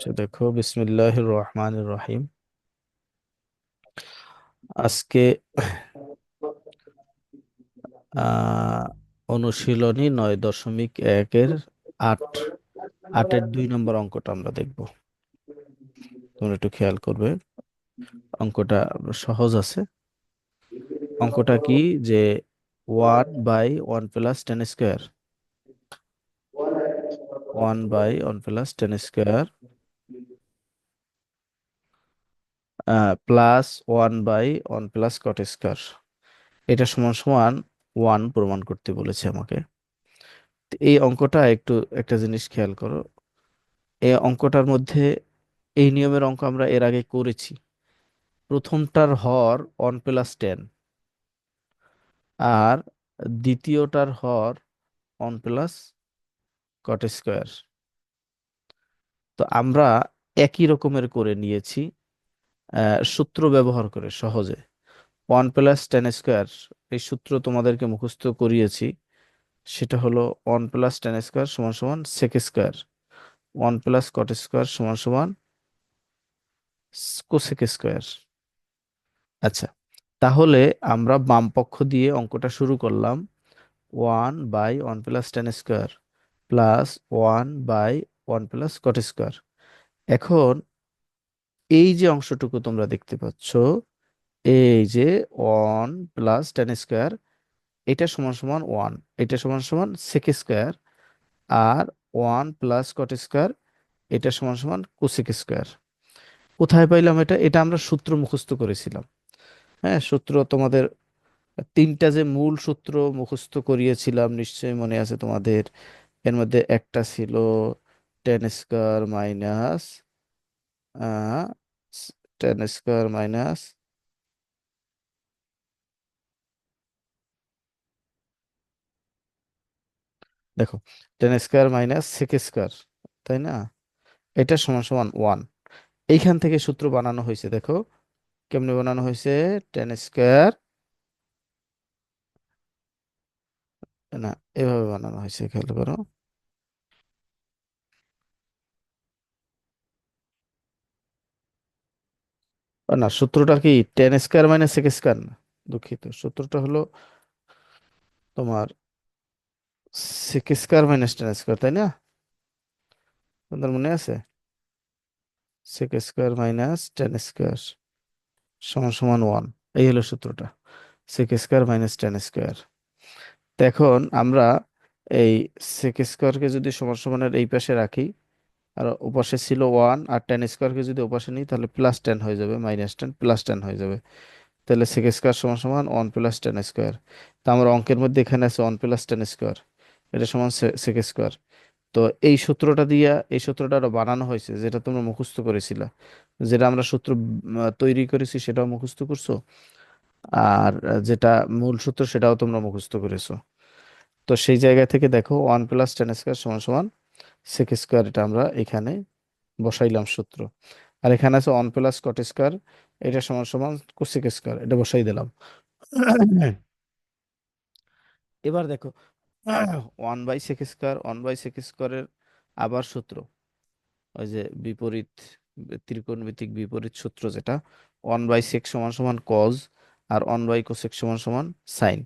আচ্ছা দেখো বিসমিল্লাহ রহমান রহিম। আজকে অনুশীলনী নয় দশমিক একের আট, আটের দুই নম্বর অঙ্কটা আমরা দেখব। তোমরা একটু খেয়াল করবে, অঙ্কটা সহজ আছে। অঙ্কটা কি যে one by one plus tan square? One by one plus tan square plus one by one plus cot square এটা সমান সমান ওয়ান প্রমাণ করতে বলেছে আমাকে। এই অঙ্কটা একটু, একটা জিনিস খেয়াল করো। এই অঙ্কটার মধ্যে এই নিয়মের অঙ্ক আমরা এর আগে করেছি। প্রথমটার হর ওয়ান প্লাস টেন আর দ্বিতীয়টার হর ওয়ান প্লাস কট স্কোয়ার তো আমরা একই রকমের করে নিয়েছি। সূত্র ব্যবহার করে সহজে। ওয়ান প্লাস টেন স্কোয়ার, এই সূত্র তোমাদেরকে মুখস্থ করিয়েছি। সেটা হলো ওয়ান প্লাস টেন স্কোয়ার সমান সমান sec square. One plus cot square সমান সমান কোসেক স্কোয়ার। আচ্ছা তাহলে আমরা বাম পক্ষ দিয়ে অঙ্কটা শুরু করলাম। One by one plus tan square plus one by one plus cot square. এখন এই যে অংশটুকু তোমরা দেখতে পাচ্ছ, এই যে ওয়ান প্লাস টেন স্কোয়ার, এটা সমান সমান ওয়ান, এটা সমান সমান সেক স্কোয়ার, আর ওয়ান প্লাস কট স্কোয়ার, এটা সমান সমান কোসেক স্কোয়ার। কোথায় পাইলাম এটা? এটা আমরা সূত্র মুখস্থ করেছিলাম। হ্যাঁ সূত্র তোমাদের, তিনটা যে মূল সূত্র মুখস্থ করিয়েছিলাম, নিশ্চয়ই মনে আছে তোমাদের। এর মধ্যে একটা ছিল tan square minus tan square minus দেখো tan square minus sec square তাই না? এটা সমান সমান ওয়ান এইখান থেকে সূত্র বানানো হয়েছে, দেখো, কেমনে বানানো হয়েছে? টেন স্কোয়ার না, এভাবে বানানো হয়েছে, খেয়াল করো। না, সূত্রটা কি tan square minus sec square না? দুঃখিত, সূত্রটা হলো তোমার sec square minus tan square তাই না? তোমাদের মনে আছে? Sec square minus tan square সমান সমান ওয়ান এই হলো সূত্রটা sec square minus tan square এখন আমরা এই সেক স্কোয়ারকে যদি সমান সমানের এই পাশে রাখি আর ওপাশে ছিল ওয়ান আর টেন স্কোয়ারকে যদি ওপাশে নিই, তাহলে প্লাস টেন হয়ে যাবে মাইনাস টেন প্লাস টেন হয়ে যাবে। তাহলে সেক স্কোয়ার সমান সমান ওয়ান প্লাস টেন স্কোয়ার তো আমার অঙ্কের মধ্যে এখানে আছে ওয়ান প্লাস টেন স্কোয়ার এটা সমান সেক স্কোয়ার তো এই সূত্রটা দিয়া, এই সূত্রটা আরও বানানো হয়েছে, যেটা তোমরা মুখস্থ করেছিলা। যেটা আমরা সূত্র তৈরি করেছি, সেটাও মুখস্থ করছ। আর যেটা মূল সূত্র, সেটাও তোমরা মুখস্থ করেছ। তো সেই জায়গা থেকে দেখো ওয়ান প্লাস টেন স্কোয়ার সমান সমান সেক স্কোয়ার এটা আমরা এখানে বসাইলাম সূত্র। আর এখানে আছে ওয়ান প্লাস কট স্কোয়ার এটা সমান সমান কোসেক স্কোয়ার এটা বসাই দিলাম। এবার দেখো one by sec square one by sec স্কোয়ারের আবার সূত্র। ওই যে বিপরীত, ত্রিকোণমিতিক বিপরীত সূত্র যেটা ওয়ান বাই সেক সমান সমান কজ আর ওয়ান বাই কোসেক সমান সমান সাইন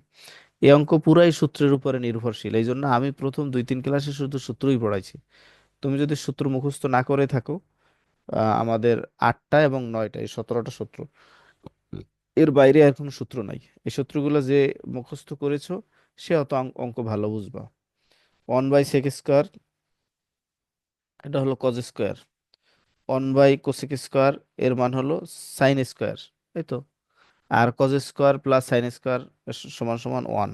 এই অঙ্ক পুরাই সূত্রের উপরে নির্ভরশীল। এই জন্য আমি প্রথম দুই তিন ক্লাসে শুধু সূত্রই পড়াইছি। তুমি যদি সূত্র মুখস্থ না করে থাকো আমাদের আটটা এবং নয়টা, এই সতেরোটা সূত্র। এর বাইরে আর কোনো সূত্র নাই। এই সূত্রগুলো যে মুখস্থ করেছ, সে অত অঙ্ক ভালো বুঝবা। ওয়ান বাই সেক স্কোয়ার এটা হলো cos square one by cosec square এর মান হলো সাইন স্কোয়ার তাই তো। আর cos square plus sine square সমান সমান ওয়ান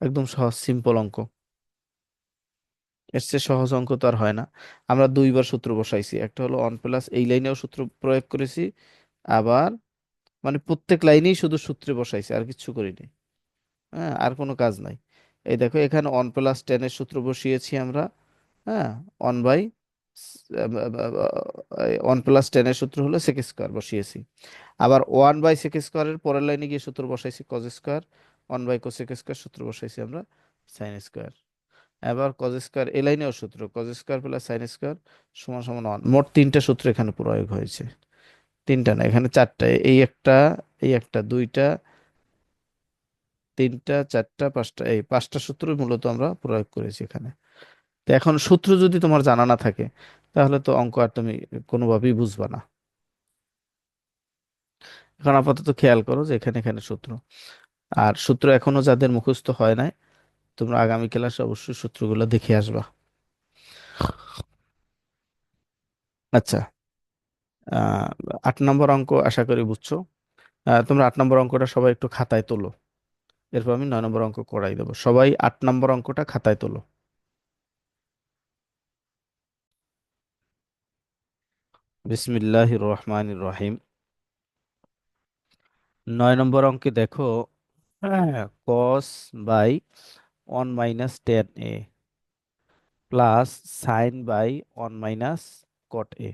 একদম সহজ সিম্পল অঙ্ক। এর চেয়ে সহজ অঙ্ক তো আর হয় না। আমরা দুইবার সূত্র বসাইছি, একটা হলো ওয়ান প্লাস এই লাইনেও সূত্র প্রয়োগ করেছি, আবার মানে প্রত্যেক লাইনেই শুধু সূত্রে বসাইছি, আর কিছু করিনি। হ্যাঁ আর কোনো কাজ নাই। এই দেখো, এখানে ওয়ান প্লাস টেনের সূত্র বসিয়েছি আমরা হ্যাঁ ওয়ান বাই ওয়ান প্লাস টেনের সূত্র হলো সেক স্কোয়ার বসিয়েছি। আবার ওয়ান বাই সেক স্কোয়ারের পরের লাইনে গিয়ে সূত্র বসাইছি cos square one by cosec square সূত্র বসাইছি আমরা সাইন স্কোয়ার এবার কজ স্কোয়ার এ লাইনেও সূত্র cos square plus sine square সমান সমান ওয়ান মোট তিনটা সূত্র এখানে প্রয়োগ হয়েছে। তিনটা না, এখানে চারটা, এই একটা এই একটা, দুইটা, তিনটা, চারটা, পাঁচটা, এই পাঁচটা সূত্র মূলত আমরা প্রয়োগ করেছি এখানে। তো এখন সূত্র যদি তোমার জানা না থাকে, তাহলে তো অঙ্ক আর তুমি কোনোভাবেই বুঝবা না। এখন আপাতত খেয়াল করো যে এখানে এখানে সূত্র। আর সূত্র এখনও যাদের মুখস্থ হয় নাই, তোমরা আগামী ক্লাসে অবশ্যই সূত্রগুলো দেখে আসবা। আচ্ছা আট নম্বর অঙ্ক আশা করি বুঝছ। তোমরা আট নম্বর অঙ্কটা সবাই একটু খাতায় তোলো। এরপর আমি নয় নম্বর অঙ্ক করাই দেবো। সবাই আট নম্বর অঙ্কটা খাতায় তোলো। বিসমিল্লাহির রহমানির রহিম নয় নম্বর অঙ্কে দেখো cos by one minus tan A plus sine by one minus cot A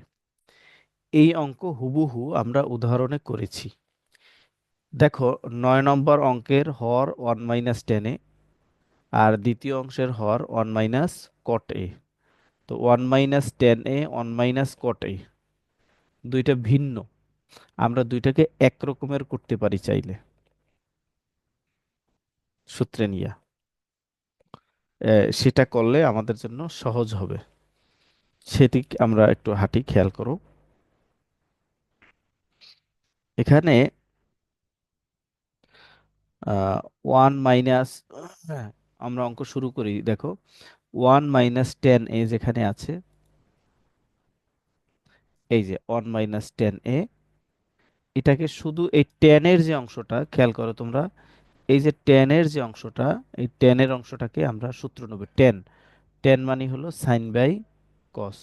এই অঙ্ক হুবহু আমরা উদাহরণে করেছি। দেখো, নয় নম্বর অঙ্কের হর ওয়ান মাইনাস টেন আর দ্বিতীয় অংশের হর ওয়ান মাইনাস কট এ তো one minus tan A one minus cot A দুইটা ভিন্ন। আমরা দুইটাকে এক রকমের করতে পারি চাইলে। সূত্রে নিয়ে। সেটা করলে আমাদের জন্য সহজ হবে। সেটি আমরা একটু হাঁটি, খেয়াল করো। এখানে ওয়ান মাইনাস, আমরা অঙ্ক শুরু করি। দেখো, ওয়ান মাইনাস টেন এ যেখানে আছে এই যে ওয়ান মাইনাস টেন এ এটাকে শুধু এই টেনের যে অংশটা, খেয়াল করো তোমরা, এই যে টেনের যে অংশটা, এই টেনের অংশটাকে আমরা সূত্র নেব টেন টেন মানে হলো সাইন বাই কস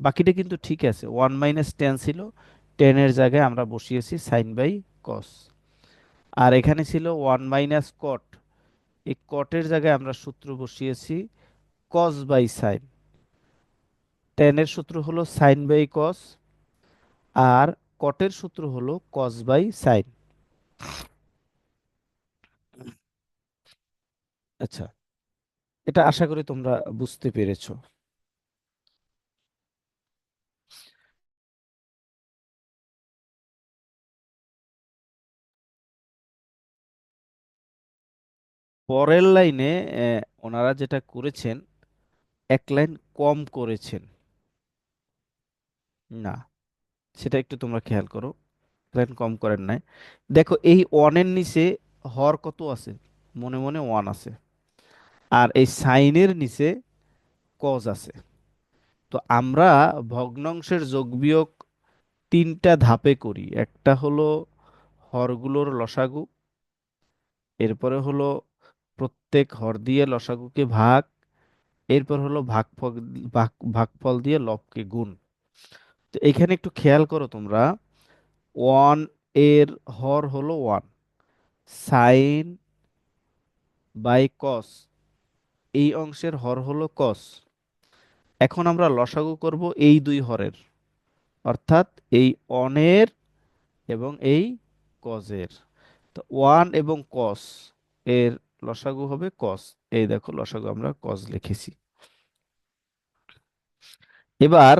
বাকিটা কিন্তু ঠিক আছে ওয়ান মাইনাস টেন ছিল টেনের জায়গায় আমরা বসিয়েছি সাইন বাই কস আর এখানে ছিল ওয়ান মাইনাস কট এই কটের জায়গায় আমরা সূত্র বসিয়েছি কস বাই সাইন টেনের সূত্র হলো সাইন বাই কস আর কটের সূত্র হলো কস বাই সাইন আচ্ছা এটা আশা করি তোমরা বুঝতে পেরেছ। পরের লাইনে ওনারা যেটা করেছেন, এক লাইন কম করেছেন। না। সেটা একটু তোমরা খেয়াল করো। লাইন কম করেন নাই। দেখো, এই ওয়ানের নিচে হর কত আছে? মনে মনে ওয়ান আছে। আর এই সাইনের নিচে কজ আছে। তো আমরা ভগ্নাংশের যোগ বিয়োগ তিনটা ধাপে করি। একটা হলো হরগুলোর লসাগু, এরপরে হলো প্রত্যেক হর দিয়ে লসাগুকে ভাগ, এরপর হলো ভাগফল, ভাগ, ভাগফল দিয়ে লবকে গুণ। তো এখানে একটু খেয়াল করো তোমরা। ওয়ানের হর হলো ওয়ান। সাইন বাই কস, এই অংশের হর হলো কস। এখন আমরা লসাগু করব এই দুই হরের, অর্থাৎ এই অনের এবং এই কজের তো ওয়ান এবং কস এর লসাগু হবে কস। এই দেখো লসাগু আমরা কস লিখেছি। এবার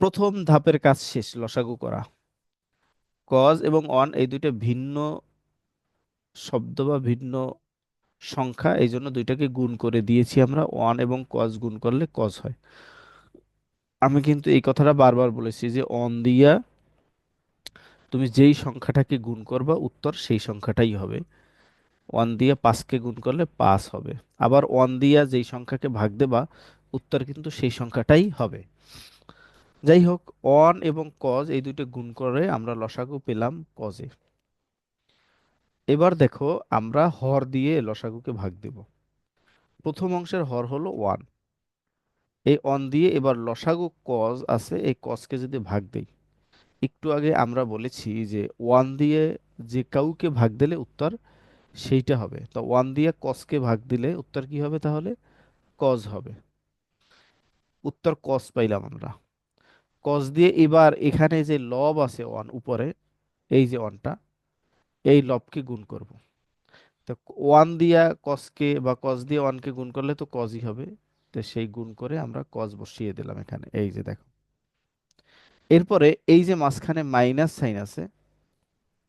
প্রথম ধাপের কাজ শেষ, লসাগু করা। কজ এবং অন এই দুইটা ভিন্ন শব্দ বা ভিন্ন সংখ্যা, এই জন্য দুইটাকে গুণ করে দিয়েছি আমরা। ওয়ান এবং কজ গুণ করলে কজ হয়। আমি কিন্তু এই কথাটা বারবার বলেছি যে অন দিয়া তুমি যেই সংখ্যাটাকে গুণ করবা, উত্তর সেই সংখ্যাটাই হবে। ওয়ান দিয়ে পাঁচকে গুণ করলে পাঁচ হবে। আবার ওয়ান দিয়া যেই সংখ্যাকে ভাগ দেবা, উত্তর কিন্তু সেই সংখ্যাটাই হবে। যাই হোক অন এবং কজ এই দুটো গুণ করে আমরা লসাগু পেলাম কজে এবার দেখো, আমরা হর দিয়ে লসাগুকে ভাগ দেব। প্রথম অংশের হর হলো ওয়ান এই অন দিয়ে এবার লসাগু কজ আছে, এই কজকে যদি ভাগ দেই। একটু আগে আমরা বলেছি যে ওয়ান দিয়ে যে কাউকে ভাগ দিলে উত্তর সেইটা হবে। তো ওয়ান দিয়ে কসকে ভাগ দিলে উত্তর কি হবে তাহলে? কজ হবে। উত্তর কস পাইলাম আমরা। কস দিয়ে এবার এখানে যে লব আছে ওয়ান উপরে, এই যে ওয়ানটা এই লবকে গুণ করব। তো ওয়ান দিয়া কসকে বা কস দিয়ে ওয়ানকে গুণ করলে তো কসই হবে। তো সেই গুণ করে আমরা কস বসিয়ে দিলাম এখানে, এই যে দেখো। এরপরে এই যে মাঝখানে মাইনাস সাইন আছে,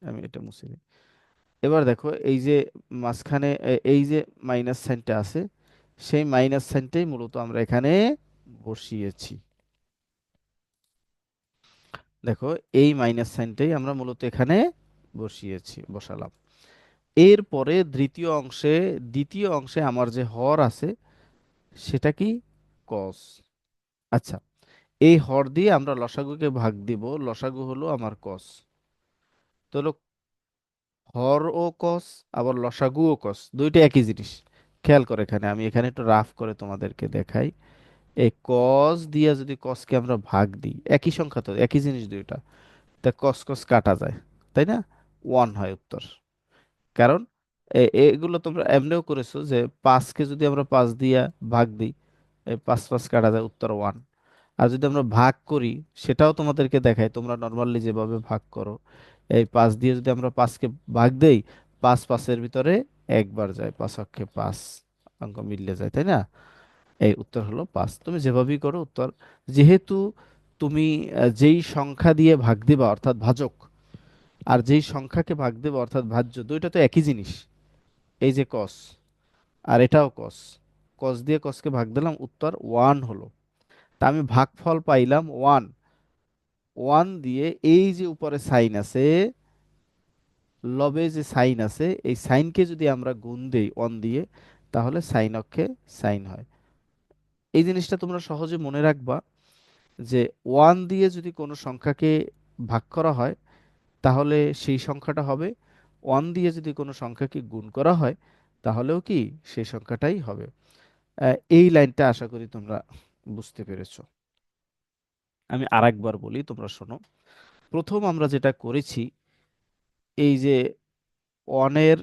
আমি এটা মুছে দিই। এবার দেখো, এই যে মাঝখানে এই যে মাইনাস সাইনটা আছে, সেই মাইনাস সাইনটাই মূলত আমরা এখানে বসিয়েছি। দেখো, এই মাইনাস সাইনটাই আমরা মূলত এখানে বসিয়েছি, বসালাম। এরপরে দ্বিতীয় অংশে দ্বিতীয় অংশে আমার যে হর আছে, সেটা কি? কস আচ্ছা এই হর দিয়ে আমরা লসাগুকে ভাগ দিব, লসাগু হলো আমার কস তো হলো হর ও কস আবার লসাগু ও কস দুইটা একই জিনিস। খেয়াল করে এখানে, আমি এখানে একটু রাফ করে তোমাদেরকে দেখাই। এই কস দিয়ে যদি কসকে আমরা ভাগ দিই, একই সংখ্যা তো, একই জিনিস দুইটা, তা কস কস কাটা যায়, তাই না? ওয়ান হয় উত্তর। কারণ এগুলো তোমরা এমনিও করেছ যে পাঁচকে যদি আমরা পাঁচ দিয়া ভাগ দিই এই পাঁচ পাঁচ কাটা যায় উত্তর ওয়ান আর যদি আমরা ভাগ করি, সেটাও তোমাদেরকে দেখাই তোমরা নর্মালি যেভাবে ভাগ করো, এই পাঁচ দিয়ে যদি আমরা পাঁচকে ভাগ দেই, পাঁচ পাঁচের ভিতরে একবার যায়, পাঁচ অক্ষে পাঁচ অঙ্ক মিললে যায়, তাই না? এই উত্তর হলো পাঁচ তুমি যেভাবেই করো উত্তর। যেহেতু তুমি যেই সংখ্যা দিয়ে ভাগ দিবা অর্থাৎ ভাজক, আর যেই সংখ্যাকে ভাগ দেবা অর্থাৎ ভাজ্য, দুইটা তো একই জিনিস। এই যে কস আর এটাও কস কস দিয়ে কসকে ভাগ দিলাম, উত্তর ওয়ান হলো। তা আমি ভাগফল পাইলাম ওয়ান ওয়ান দিয়ে এই যে উপরে সাইন আছে, লবে যে সাইন আছে, এই সাইনকে যদি আমরা গুণ দেই ওয়ান দিয়ে, তাহলে সাইন অক্ষে সাইন হয়। এই জিনিসটা তোমরা সহজে মনে রাখবা যে ওয়ান দিয়ে যদি কোনো সংখ্যাকে ভাগ করা হয়, তাহলে সেই সংখ্যাটা হবে। ওয়ান দিয়ে যদি কোনো সংখ্যাকে গুণ করা হয়, তাহলেও কি সেই সংখ্যাটাই হবে। এই লাইনটা আশা করি তোমরা বুঝতে পেরেছ। আমি আরেকবার বলি, তোমরা শোনো। প্রথম আমরা যেটা করেছি, এই যে ওয়ানের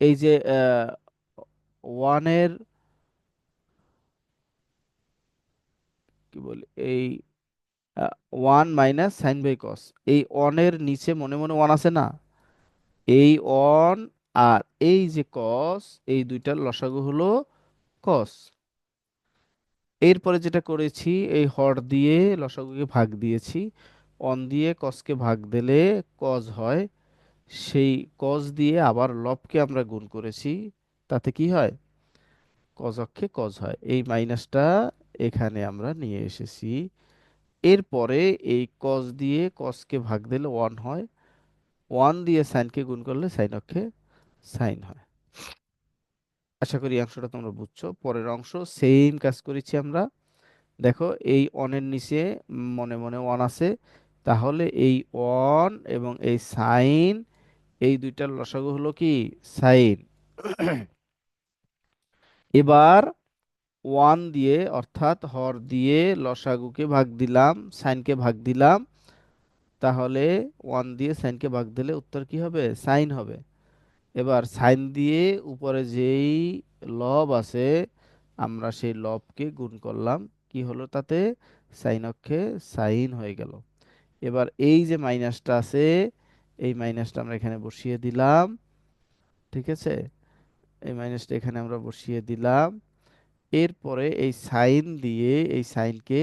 এই যে ওয়ানের কি বলি, এই one minus sine by cos এই ওয়ানের নিচে মনে মনে ওয়ান আছে না? এই ওয়ান আর এই যে কস এই দুইটার লসাগু হলো কস এরপরে যেটা করেছি, এই হর দিয়ে লসাগুকে ভাগ দিয়েছি। অন দিয়ে কসকে ভাগ দিলে কজ হয় সেই কজ দিয়ে আবার লবকে আমরা গুণ করেছি, তাতে কি হয়? কজ অক্ষে কজ হয়। এই মাইনাসটা এখানে আমরা নিয়ে এসেছি। এরপরে এই কজ দিয়ে কসকে ভাগ দিলে ওয়ান হয়। ওয়ান দিয়ে সাইনকে গুণ করলে সাইন অক্ষে সাইন হয়। আশা করি অংশটা তোমরা বুঝছ। পরের অংশ সেম কাজ করেছি আমরা। দেখো, এই অনের নিচে মনে মনে ওয়ান আছে। তাহলে এই ওয়ান এবং এই সাইন এই দুইটার লসাগু হলো কি? সাইন। এবার ওয়ান দিয়ে, অর্থাৎ হর দিয়ে লসাগুকে ভাগ দিলাম, সাইনকে ভাগ দিলাম। তাহলে ওয়ান দিয়ে সাইনকে ভাগ দিলে উত্তর কি হবে? সাইন হবে। এবার সাইন দিয়ে উপরে যেই লব আছে, আমরা সেই লবকে গুণ করলাম। কি হলো তাতে? সাইন অক্ষে সাইন হয়ে গেল। এবার এই যে মাইনাসটা আছে এই মাইনাসটা আমরা এখানে বসিয়ে দিলাম। ঠিক আছে? এই মাইনাসটা এখানে আমরা বসিয়ে দিলাম। এরপরে এই সাইন দিয়ে এই সাইনকে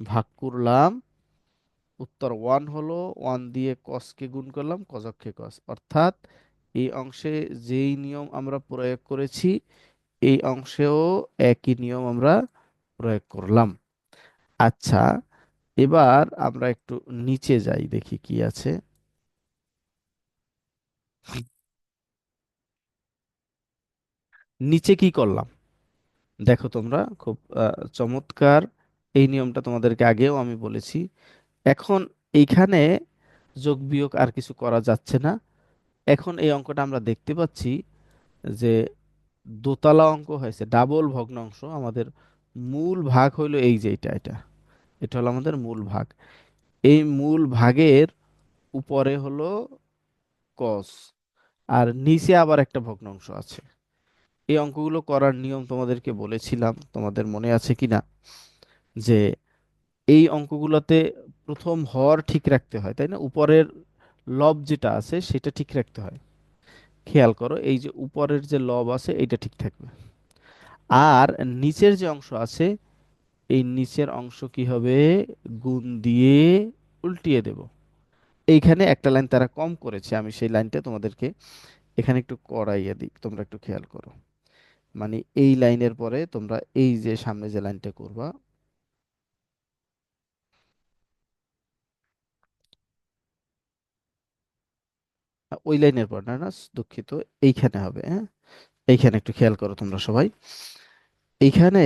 ভাগ করলাম। উত্তর ওয়ান হলো ওয়ান দিয়ে কসকে গুণ করলাম কজককে কস অর্থাৎ এই অংশে যেই নিয়ম আমরা প্রয়োগ করেছি, এই অংশেও একই নিয়ম আমরা প্রয়োগ করলাম। আচ্ছা এবার আমরা একটু নিচে যাই, দেখি কি আছে। নিচে কি করলাম? দেখো তোমরা, খুব চমৎকার এই নিয়মটা তোমাদেরকে আগেও আমি বলেছি। এখন এইখানে যোগ বিয়োগ আর কিছু করা যাচ্ছে না। এখন এই অঙ্কটা আমরা দেখতে পাচ্ছি যে দোতলা অঙ্ক হয়েছে, ডাবল ভগ্নাংশ। আমাদের মূল ভাগ হইল এই যে এটা এটা। এটা হলো আমাদের মূল ভাগ। এই মূল ভাগের উপরে হলো কস, আর নিচে আবার একটা ভগ্নাংশ আছে। এই অঙ্কগুলো করার নিয়ম তোমাদেরকে বলেছিলাম, তোমাদের মনে আছে কি না যে এই অঙ্কগুলোতে প্রথম হর ঠিক রাখতে হয়, তাই না? উপরের লব যেটা আছে সেটা ঠিক রাখতে হয়। খেয়াল করো, এই যে উপরের যে লব আছে এটা ঠিক থাকবে। আর নিচের যে অংশ আছে, এই নিচের অংশ কি হবে? গুণ দিয়ে উল্টিয়ে দেব। এইখানে একটা লাইন তারা কম করেছে, আমি সেই লাইনটা তোমাদেরকে এখানে একটু করাইয়া দিই, তোমরা একটু খেয়াল করো। মানে এই লাইনের পরে তোমরা এই যে সামনে যে লাইনটা করবা, ওই লাইনের পর না না, দুঃখিত, এইখানে হবে হ্যাঁ? এইখানে একটু খেয়াল করো তোমরা সবাই। এইখানে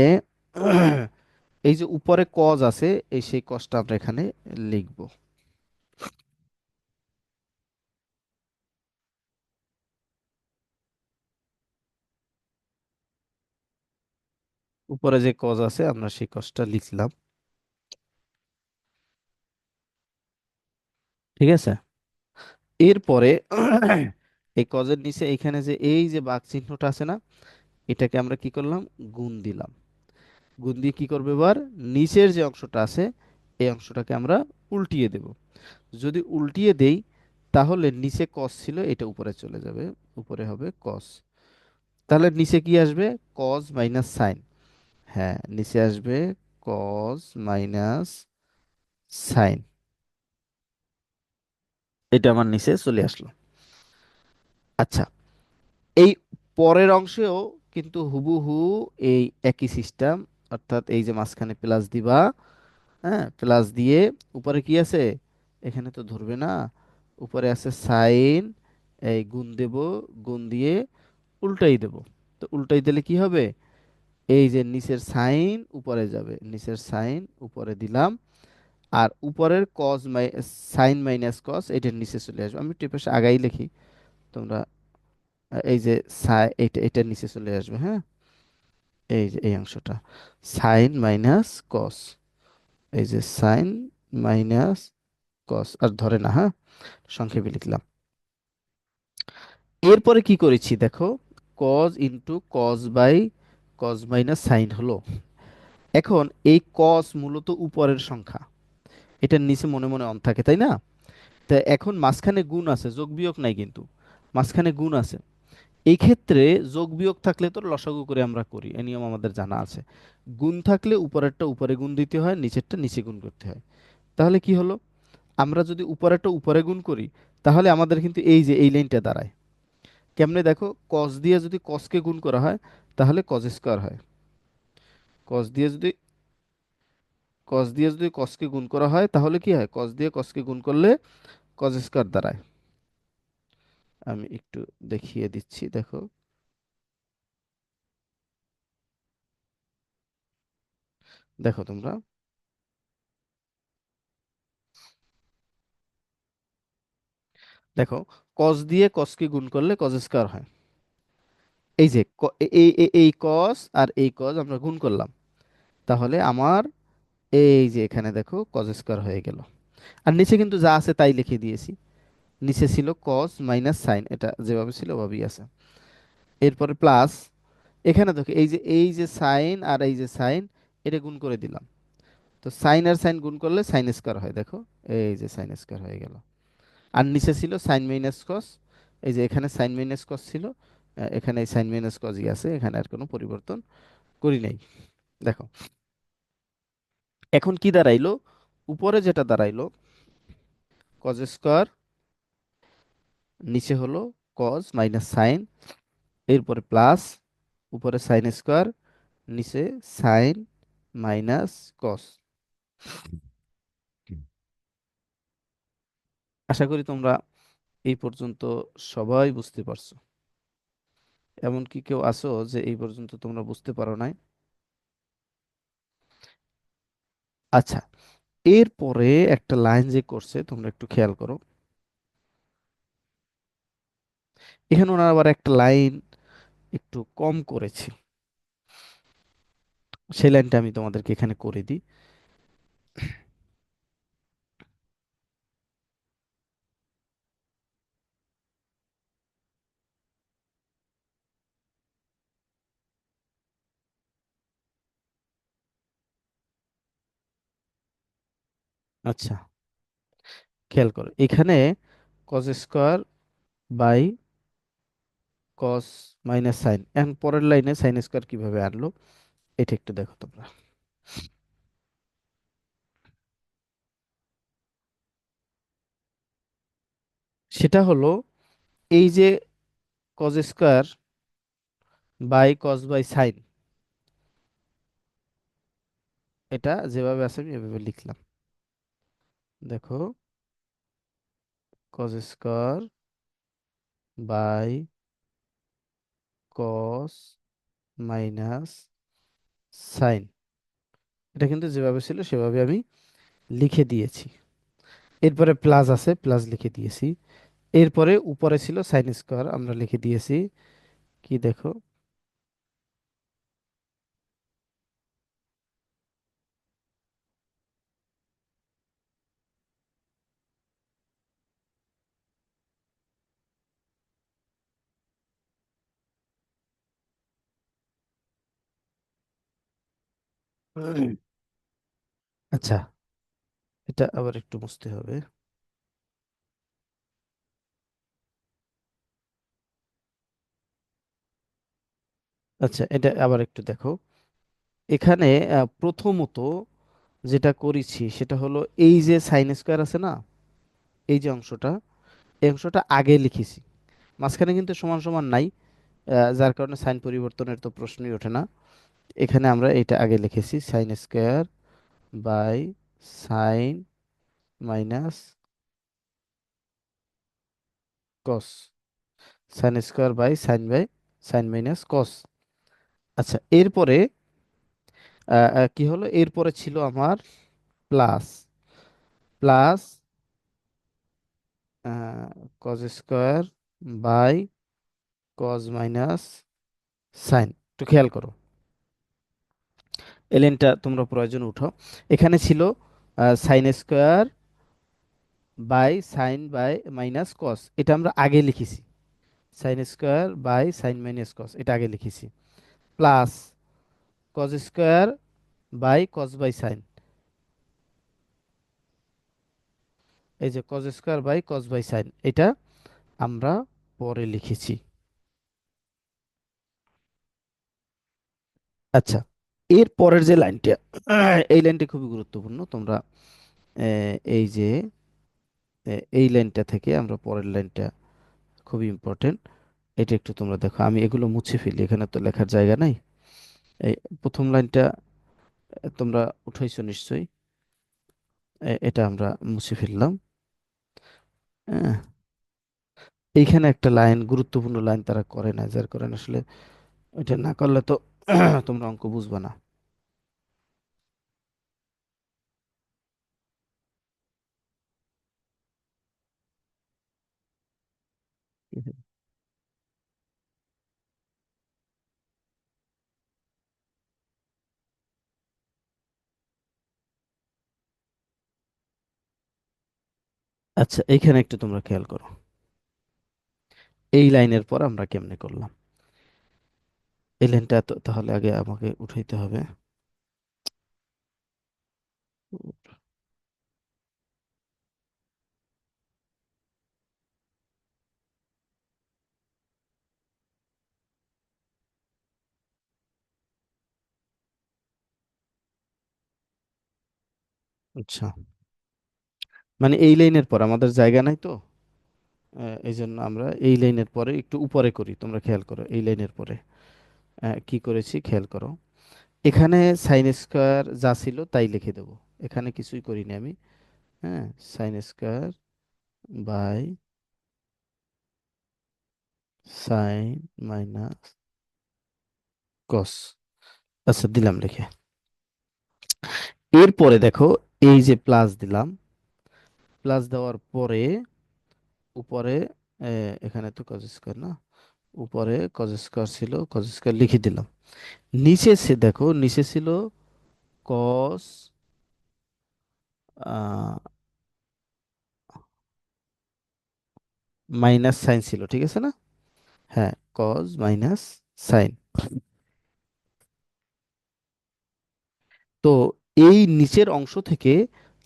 এই যে উপরে কজ আছে, এই সেই কজটা আমরা এখানে লিখব। উপরে যে কজ আছে, আমরা সেই কজটা লিখলাম। ঠিক আছে? এরপরে এই কজের নিচে এখানে যে এই যে বাঘ চিহ্নটা আছে না, এটাকে আমরা কি করলাম? গুণ দিলাম। গুণ দিয়ে কি করবে এবার? নিচের যে অংশটা আছে, এই অংশটাকে আমরা উল্টিয়ে দেব। যদি উল্টিয়ে দেই, তাহলে নিচে কস ছিল, এটা উপরে চলে যাবে। উপরে হবে কস তাহলে নিচে কি আসবে? কজ মাইনাস সাইন হ্যাঁ নিচে আসবে কজ মাইনাস সাইন এটা আমার নিচে চলে আসলো। আচ্ছা এই পরের অংশেও কিন্তু হুবহু এই একই সিস্টেম অর্থাৎ এই যে মাঝখানে প্লাস দিবা হ্যাঁ প্লাস দিয়ে উপরে কি আছে? এখানে তো ধরবে না উপরে আছে সাইন এই গুণ দেব গুণ দিয়ে উল্টাই দেব। তো উল্টাই দিলে কি হবে? এই যে নিচের সাইন উপরে যাবে, নিচের সাইন উপরে দিলাম। আর উপরের cos minus sine minus cos এটার নিচে চলে আসবে। আমি একটু পাশে আগাই লিখি। তোমরা, এই যে সাই, এটা এটার নিচে চলে আসবে হ্যাঁ? এই যে, এই অংশটা। সাইন মাইনাস কস এই যে সাইন মাইনাস কস আর ধরে না হ্যাঁ? সংক্ষেপে লিখলাম। এরপরে কি করেছি দেখো? Cos into cos by cos minus sine হলো। এখন এই কস মূলত উপরের সংখ্যা। এটার নিচে মনে মনে অন থাকে, তাই না? তা এখন মাঝখানে গুণ আছে, যোগ বিয়োগ নাই কিন্তু। মাঝখানে গুণ আছে। এই ক্ষেত্রে যোগ বিয়োগ থাকলে তো লসাগু করে আমরা করি এই নিয়ম আমাদের জানা আছে। গুণ থাকলে উপরেরটা উপরে গুণ দিতে হয়, নিচেরটা নিচে গুণ করতে হয়। তাহলে কি হলো? আমরা যদি উপরেরটা উপরে গুণ করি, তাহলে আমাদের কিন্তু এই যে, এই লাইনটা দাঁড়ায়। কেমনে দেখো কস দিয়ে যদি কসকে গুণ করা হয়, তাহলে কজ স্কোয়ার হয়। কস দিয়ে যদি কস দিয়ে যদি কসকে গুণ করা হয়, তাহলে কি হয়? কস দিয়ে কসকে গুণ করলে কজ স্কোয়ার দাঁড়ায়। আমি একটু দেখিয়ে দিচ্ছি, দেখো। দেখো তোমরা। দেখো কস দিয়ে কসকে গুণ করলে কজ স্কোয়ার হয়। এই যে এই এই কস আর এই কস আমরা গুণ করলাম। তাহলে আমার এই যে এখানে দেখো কজ স্কোয়ার হয়ে গেল। আর নিচে কিন্তু যা আছে তাই লিখে দিয়েছি। নিচে ছিল কস মাইনাস সাইন এটা যেভাবে ছিল ওভাবেই আছে। এরপরে প্লাস এখানে দেখো, এই যে এই যে সাইন আর এই যে সাইন এটা গুণ করে দিলাম। তো সাইন আর সাইন গুণ করলে সাইন স্কোয়ার হয়, দেখো। এই যে সাইন স্কোয়ার হয়ে গেল। আর নিচে ছিল সাইন মাইনাস কস এই যে এখানে সাইন মাইনাস কস ছিল এখানে সাইন মাইনাস কসই আছে, এখানে আর কোনো পরিবর্তন করি নাই। দেখো, এখন কি দাঁড়াইলো? উপরে যেটা দাঁড়াইলো কজ স্কোয়ার নিচে হলো কজ মাইনাস সাইন এরপরে প্লাস উপরে সাইন স্কোয়ার নিচে সাইন মাইনাস কস আশা করি তোমরা এই পর্যন্ত সবাই বুঝতে পারছ। এমন কি কেউ আছো যে এই পর্যন্ত তোমরা বুঝতে পারো নাই। আচ্ছা এরপরে একটা লাইন যে করছে, তোমরা একটু খেয়াল করো। এখানে ওনার আবার একটা লাইন একটু কম করেছে। সেই লাইনটা আমি তোমাদেরকে এখানে করে দিই। আচ্ছা খেয়াল করো, এখানে cos square by cos minus sine এখন পরের লাইনে সাইন স্কোয়ার কীভাবে আনলো, এটা একটু দেখো তোমরা। সেটা হলো, এই যে cos square by cos by sine এটা যেভাবে আছে আমি এভাবে লিখলাম। দেখো cos square by cos minus sine এটা কিন্তু যেভাবে ছিল, সেভাবে আমি লিখে দিয়েছি। এরপরে প্লাস আছে প্লাস লিখে দিয়েছি। এরপরে উপরে ছিল সাইন স্কোয়ার আমরা লিখে দিয়েছি। কি দেখো? আচ্ছা এটা আবার একটু মুছতে হবে। আচ্ছা এটা আবার একটু দেখো। এখানে প্রথমত যেটা করেছি সেটা হলো এই যে সাইন স্কোয়ার আছে না, এই যে অংশটা, এই অংশটা আগে লিখেছি। মাঝখানে কিন্তু সমান সমান নাই যার কারণে সাইন পরিবর্তনের তো প্রশ্নই ওঠে না। এখানে আমরা এটা আগে লিখেছি sine square by sine minus cos sine square by sine by sine minus cos আচ্ছা এরপরে কি হলো? এরপরে ছিল আমার plus plus cos square by cos minus sine একটু খেয়াল করো। এলেনটা তোমরা প্রয়োজন উঠাও। এখানে ছিল sine square by sine by minus cos এটা আমরা আগে লিখেছি। Sine square by sine minus cos এটা আগে লিখেছি। Plus cos square by cos by sine এই যে cos square by cos by sine এটা আমরা পরে লিখেছি। আচ্ছা। এর পরের যে লাইনটা, এই লাইনটা খুবই গুরুত্বপূর্ণ। তোমরা এই যে এই লাইনটা থেকে আমরা পরের লাইনটা খুবই ইম্পর্টেন্ট এটা একটু তোমরা দেখো, আমি এগুলো মুছে ফেলি, এখানে তো লেখার জায়গা নাই। এই প্রথম লাইনটা তোমরা উঠাইছো নিশ্চয়ই। এটা আমরা মুছে ফেললাম। হ্যাঁ এইখানে একটা লাইন, গুরুত্বপূর্ণ লাইন তারা করে না, যার করেন আসলে এটা না করলে তো তোমরা অঙ্ক বুঝবা না। আচ্ছা এইখানে একটু তোমরা খেয়াল করো। এই লাইনের পর আমরা কেমনে করলাম? এই লাইনটা তাহলে আগে আমাকে উঠাইতে হবে। আচ্ছা। মানে এই লাইনের পর, আমাদের জায়গা নাই তো। এই জন্য আমরা এই লাইনের পরে একটু উপরে করি, তোমরা খেয়াল করো, এই লাইনের পরে। কি করেছি? খেয়াল করো। এখানে সাইন স্কোয়ার যা ছিল তাই লিখে দেব। এখানে কিছুই করিনি আমি। হ্যাঁ sine square by sine minus cos আচ্ছা দিলাম লিখে। এরপরে দেখো, এই যে প্লাস দিলাম প্লাস দেওয়ার পরে উপরে এখানে তো কজ স্কোয়ার না? উপরে কজ স্কোয়ার ছিল কজ স্কোয়ার লিখে দিলাম। নিচে সে, দেখো, নিচে ছিল কস মাইনাস সাইন ছিল, ঠিক আছে না? হ্যাঁ কজ মাইনাস সাইন তো এই নিচের অংশ থেকে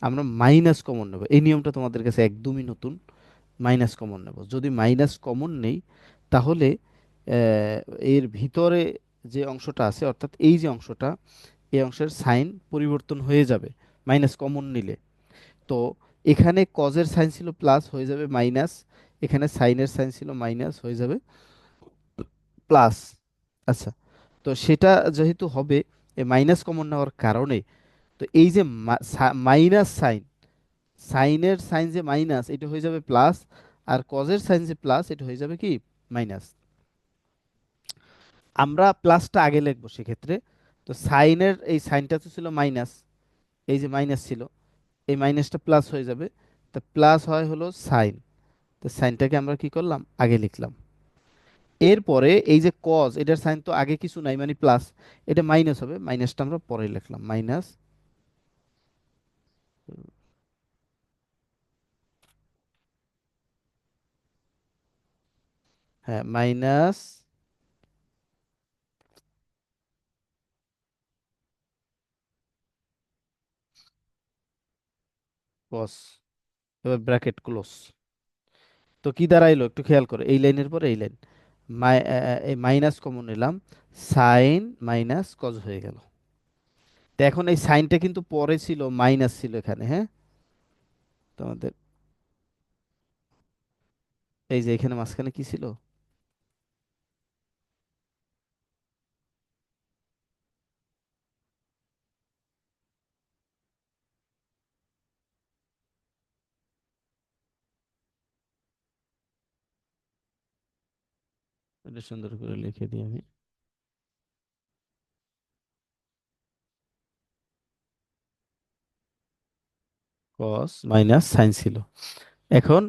আমরা মাইনাস কমন নেব। এই নিয়মটা তোমাদের কাছে একদমই নতুন। মাইনাস কমন নেব। যদি মাইনাস কমন নেই, তাহলে এর ভিতরে যে অংশটা আছে, অর্থাৎ এই যে অংশটা, এই অংশের সাইন পরিবর্তন হয়ে যাবে মাইনাস কমন নিলে। তো এখানে কজের সাইন ছিল প্লাস হয়ে যাবে মাইনাস এখানে সাইনের সাইন ছিল মাইনাস হয়ে যাবে প্লাস আচ্ছা তো সেটা যেহেতু হবে মাইনাস কমন নেওয়ার কারণে তো এই যে মাইনাস সাইন সাইনের সাইন যে মাইনাস এটা হয়ে যাবে প্লাস আর কজের সাইন যে প্লাস এটা হয়ে যাবে কি? মাইনাস আমরা প্লাসটা আগে লিখব সেক্ষেত্রে। তো সাইনের এই সাইনটা তো ছিল মাইনাস এই যে মাইনাস ছিল, এই মাইনাসটা প্লাস হয়ে যাবে। তো প্লাস হয় হলো সাইন তো সাইনটাকে আমরা কি করলাম? আগে লিখলাম। এরপরে এই যে কজ এটার সাইন তো আগে কিছু নাই মানে প্লাস এটা মাইনাস হবে মাইনাসটা আমরা পরে লিখলাম মাইনাস হ্যাঁ মাইনাস কস এবার ব্র্যাকেট ক্লোজ তো কি দাঁড়াইলো একটু খেয়াল করো, এই লাইনের পরে এই লাইন। এই মাইনাস কমন নিলাম সাইন মাইনাস কজ হয়ে গেল। তো এখন এই সাইনটা কিন্তু পরে ছিল মাইনাস ছিল এখানে হ্যাঁ? তোমাদের এই যে এখানে মাঝখানে কি ছিল? এটা সুন্দর করে লিখে দিই আমি। কস মাইনাস সাইন ছিল। এখন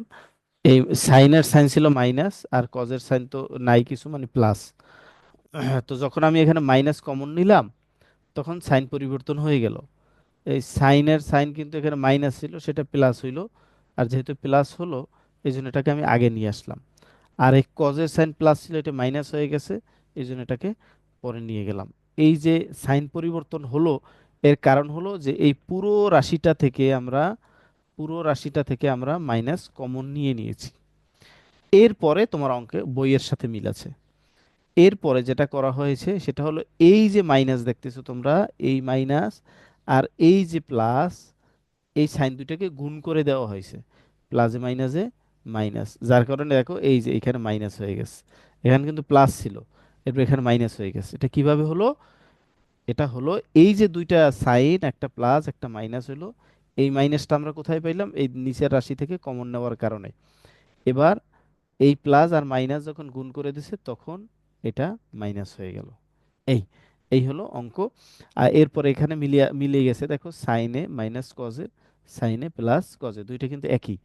এই সাইনের সাইন ছিল মাইনাস আর কজের সাইন তো নাই কিছু মানে প্লাস তো যখন আমি এখানে মাইনাস কমন নিলাম, তখন সাইন পরিবর্তন হয়ে গেল। এই সাইনের সাইন কিন্তু এখানে মাইনাস ছিল, সেটা প্লাস হইল। আর যেহেতু প্লাস হলো, এই জন্য এটাকে আমি আগে নিয়ে আসলাম। আর এই কজের সাইন প্লাস ছিল এটা মাইনাস হয়ে গেছে, এই জন্য এটাকে পরে নিয়ে গেলাম। এই যে সাইন পরিবর্তন হলো, এর কারণ হলো যে এই পুরো রাশিটা থেকে আমরা, পুরো রাশিটা থেকে আমরা মাইনাস কমন নিয়ে নিয়েছি। এরপরে তোমার অঙ্কে বইয়ের সাথে মিল আছে। এরপরে যেটা করা হয়েছে সেটা হলো এই যে মাইনাস দেখতেছো তোমরা, এই মাইনাস আর এই যে প্লাস এই সাইন দুইটাকে গুণ করে দেওয়া হয়েছে। প্লাসে মাইনাসে মাইনাস যার কারণে দেখো এই যে এখানে মাইনাস হয়ে গেছে। এখানে কিন্তু প্লাস ছিল, এরপর এখানে মাইনাস হয়ে গেছে। এটা কীভাবে হলো? এটা হলো এই যে দুইটা সাইন একটা প্লাস একটা মাইনাস হলো। এই মাইনাসটা আমরা কোথায় পাইলাম? এই নিচের রাশি থেকে কমন নেওয়ার কারণে। এবার এই প্লাস আর মাইনাস যখন গুণ করে দিছে, তখন এটা মাইনাস হয়ে গেল। এই এই হলো অঙ্ক। আর এরপর এখানে মিলিয়ে মিলিয়ে গেছে, দেখো সাইনে মাইনাস কজে সাইনে প্লাস কজে দুইটা কিন্তু একই।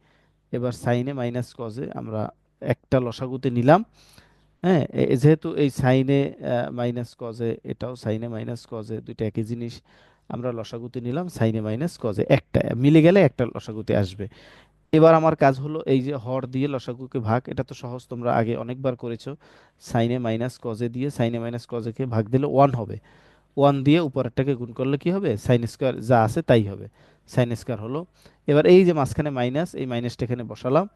এবার সাইনে মাইনাস কজে আমরা একটা লসাগুতে নিলাম। হ্যাঁ যেহেতু এই সাইনে মাইনাস কজে এটাও সাইনে মাইনাস কজে দুইটা একই জিনিস আমরা লসাগুতে নিলাম, সাইনে মাইনাস কজে একটা, মিলে গেলে একটা লসাগুতে আসবে। এবার আমার কাজ হলো এই যে হর দিয়ে লসাগুকে ভাগ, এটা তো সহজ, তোমরা আগে অনেকবার করেছ। সাইনে মাইনাস কজে দিয়ে সাইনে মাইনাস কজেকে ভাগ দিলে ওয়ান হবে। ওয়ান দিয়ে উপরেরটাকে গুণ করলে কি হবে? সাইন স্কোয়ার যা আছে তাই হবে। সাইন স্কোয়ার হলো। এবার এই যে মাঝখানে মাইনাস এই মাইনাসটা এখানে বসালাম।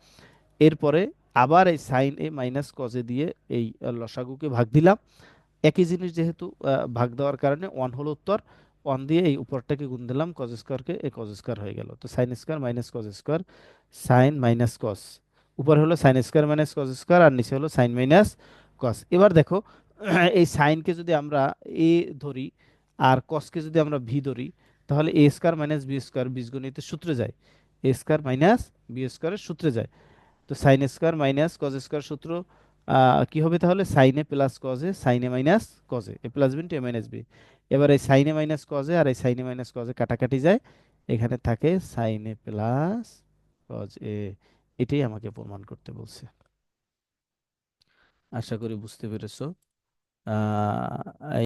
এরপরে আবার এই সাইন এ মাইনাস কজে দিয়ে এই লসাগুকে ভাগ দিলাম। একই জিনিস যেহেতু ভাগ দেওয়ার কারণে ওয়ান হলো উত্তর ওয়ান দিয়ে এই উপরটাকে গুণ দিলাম কজ স্কোয়ারকে এই কজ স্কোয়ার হয়ে গেল। তো sine square minus cos square sine minus cos উপরে হলো sine square minus cos square আর নিচে হলো সাইন মাইনাস কস এবার দেখো, এই সাইনকে যদি আমরা এ ধরি, আর কসকে যদি আমরা ভি ধরি তাহলে A square minus B square বীজগণিতের সূত্রে যায়। এ স্কোয়ার মাইনাস বি স্কোয়ারের সূত্রে যায়। তো sine square minus cos square সূত্র কি হবে তাহলে? সাইনে প্লাস কজে সাইনে minus কজে A plus B into A minus B এবার এই সাইনে মাইনাস কজে আর এই সাইনে মাইনাস কজে কাটাকাটি যায়। এখানে থাকে সাইনে প্লাস কজ এ এটাই আমাকে প্রমাণ করতে বলছে। আশা করি বুঝতে পেরেছ।